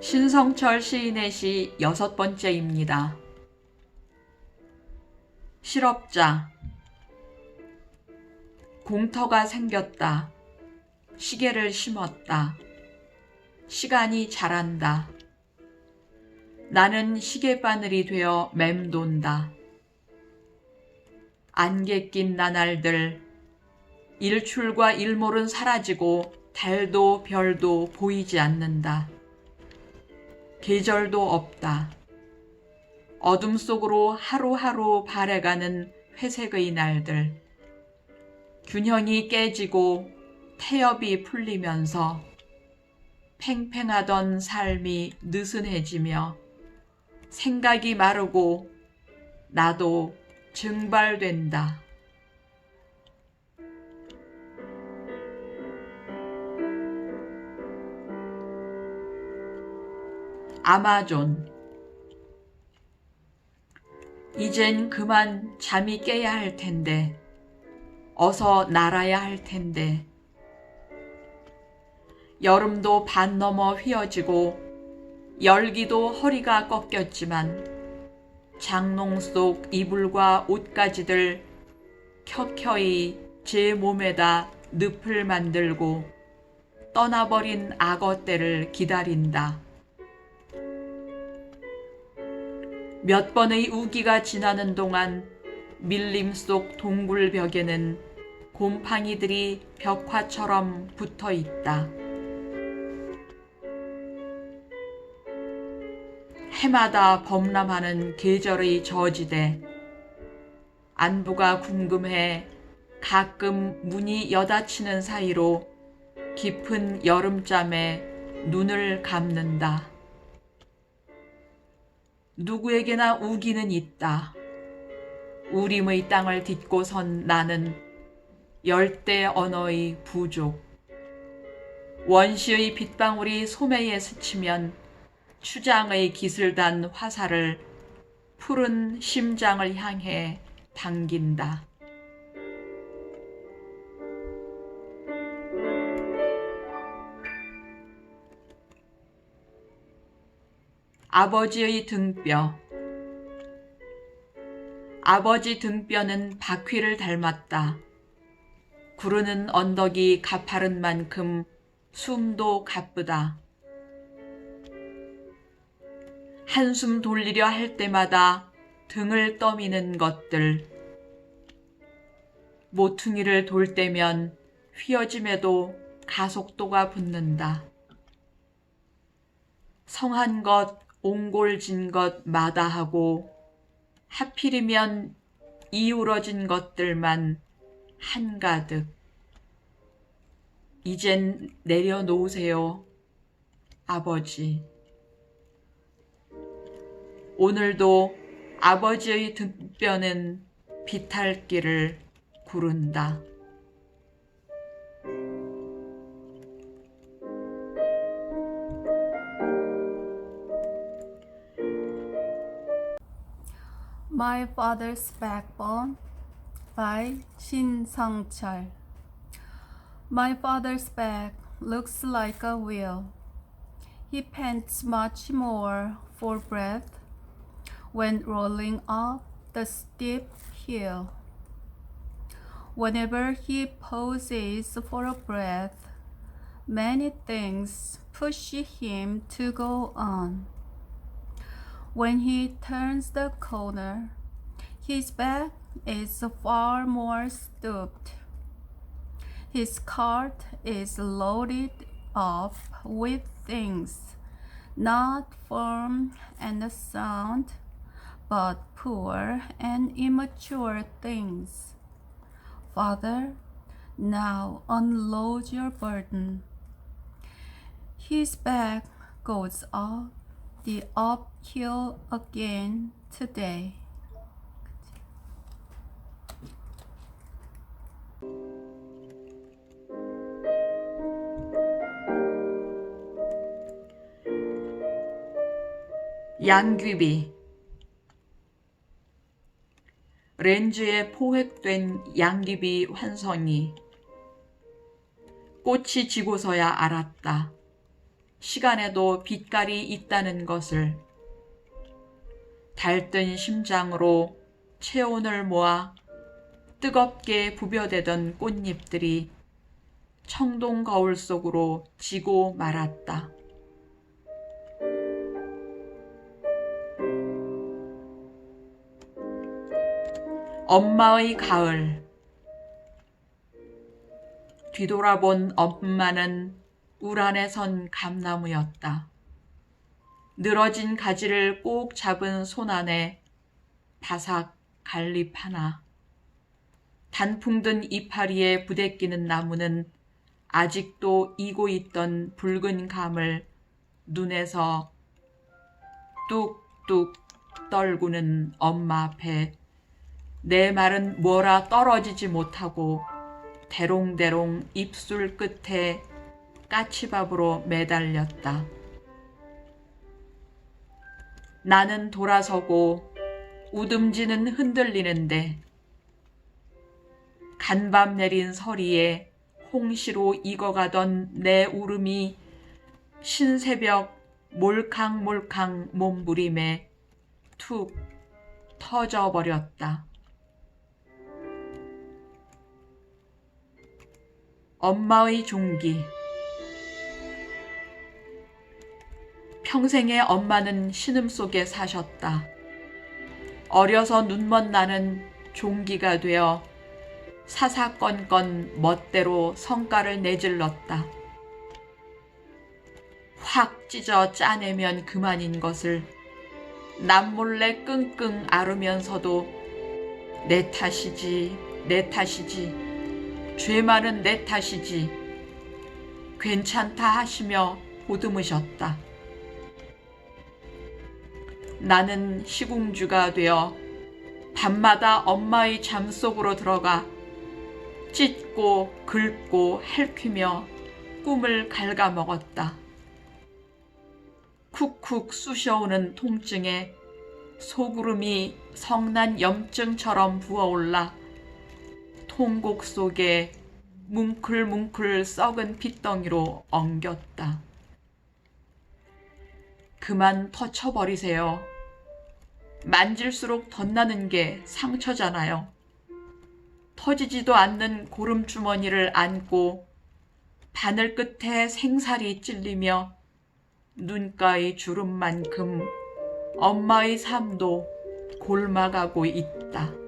신성철 시인의 시 여섯 번째입니다. 실업자 공터가 생겼다. 시계를 심었다. 시간이 자란다. 나는 시계바늘이 되어 맴돈다. 안개 낀 나날들 일출과 일몰은 사라지고 달도 별도 보이지 않는다. 계절도 없다. 어둠 속으로 하루하루 발해가는 회색의 날들. 균형이 깨지고 태엽이 풀리면서 팽팽하던 삶이 느슨해지며 생각이 마르고 나도 증발된다. 아마존 이젠 그만 잠이 깨야 할 텐데 어서 날아야 할 텐데 여름도 반 넘어 휘어지고 열기도 허리가 꺾였지만 장롱 속 이불과 옷가지들 켜켜이 제 몸에다 늪을 만들고 떠나버린 악어 때를 기다린다. 몇 번의 우기가 지나는 동안 밀림 속 동굴 벽에는 곰팡이들이 벽화처럼 붙어 있다. 해마다 범람하는 계절의 저지대. 안부가 궁금해 가끔 문이 여닫히는 사이로 깊은 여름잠에 눈을 감는다. 누구에게나 우기는 있다. 우림의 땅을 딛고 선 나는 열대 언어의 부족. 원시의 빗방울이 소매에 스치면 추장의 기슬단 화살을 푸른 심장을 향해 당긴다. 아버지의 등뼈 아버지 등뼈는 바퀴를 닮았다. 구르는 언덕이 가파른 만큼 숨도 가쁘다. 한숨 돌리려 할 때마다 등을 떠미는 것들. 모퉁이를 돌 때면 휘어짐에도 가속도가 붙는다. 성한 것, 옹골진 것 마다하고 하필이면 이우러진 것들만 한가득. 이젠 내려놓으세요, 아버지. 오늘도 아버지의 등뼈는 비탈길을 구른다. My Father's Backbone by Shin Sang-chul. My father's back looks like a wheel. He pants much more for breath when rolling up the steep hill. Whenever he pauses for a breath, many things push him to go on. When he turns the corner, his back is far more stooped. His cart is loaded up with things not firm and sound, but poor and immature things. Father, now unload your burden. His back goes up the uphill again today. 양귀비 렌즈에 포획된 양귀비 환성이 꽃이 지고서야 알았다. 시간에도 빛깔이 있다는 것을 달뜬 심장으로 체온을 모아 뜨겁게 부벼대던 꽃잎들이 청동 거울 속으로 지고 말았다. 엄마의 가을 뒤돌아본 엄마는 울 안에 선 감나무였다. 늘어진 가지를 꼭 잡은 손 안에 바삭 갈잎 하나. 단풍 든 이파리에 부대끼는 나무는 아직도 이고 있던 붉은 감을 눈에서 뚝뚝 떨구는 엄마 앞에 내 말은 뭐라 떨어지지 못하고 대롱대롱 입술 끝에 까치밥으로 매달렸다. 나는 돌아서고 우듬지는 흔들리는데 간밤 내린 서리에 홍시로 익어가던 내 울음이 신새벽 몰캉몰캉 몸부림에 툭 터져버렸다. 엄마의 종기 평생의 엄마는 신음 속에 사셨다. 어려서 눈먼 나는 종기가 되어 사사건건 멋대로 성깔을 내질렀다. 확 찢어 짜내면 그만인 것을 남몰래 끙끙 앓으면서도 내 탓이지, 내 탓이지. 죄 많은 내 탓이지. 괜찮다 하시며 보듬으셨다. 나는 시궁주가 되어 밤마다 엄마의 잠 속으로 들어가 찢고 긁고 핥히며 꿈을 갉아먹었다. 쿡쿡 쑤셔오는 통증에 소구름이 성난 염증처럼 부어올라 통곡 속에 뭉클뭉클 썩은 핏덩이로 엉겼다. 그만 터쳐버리세요. 만질수록 덧나는 게 상처잖아요. 터지지도 않는 고름 주머니를 안고 바늘 끝에 생살이 찔리며 눈가의 주름만큼 엄마의 삶도 골마가고 있다.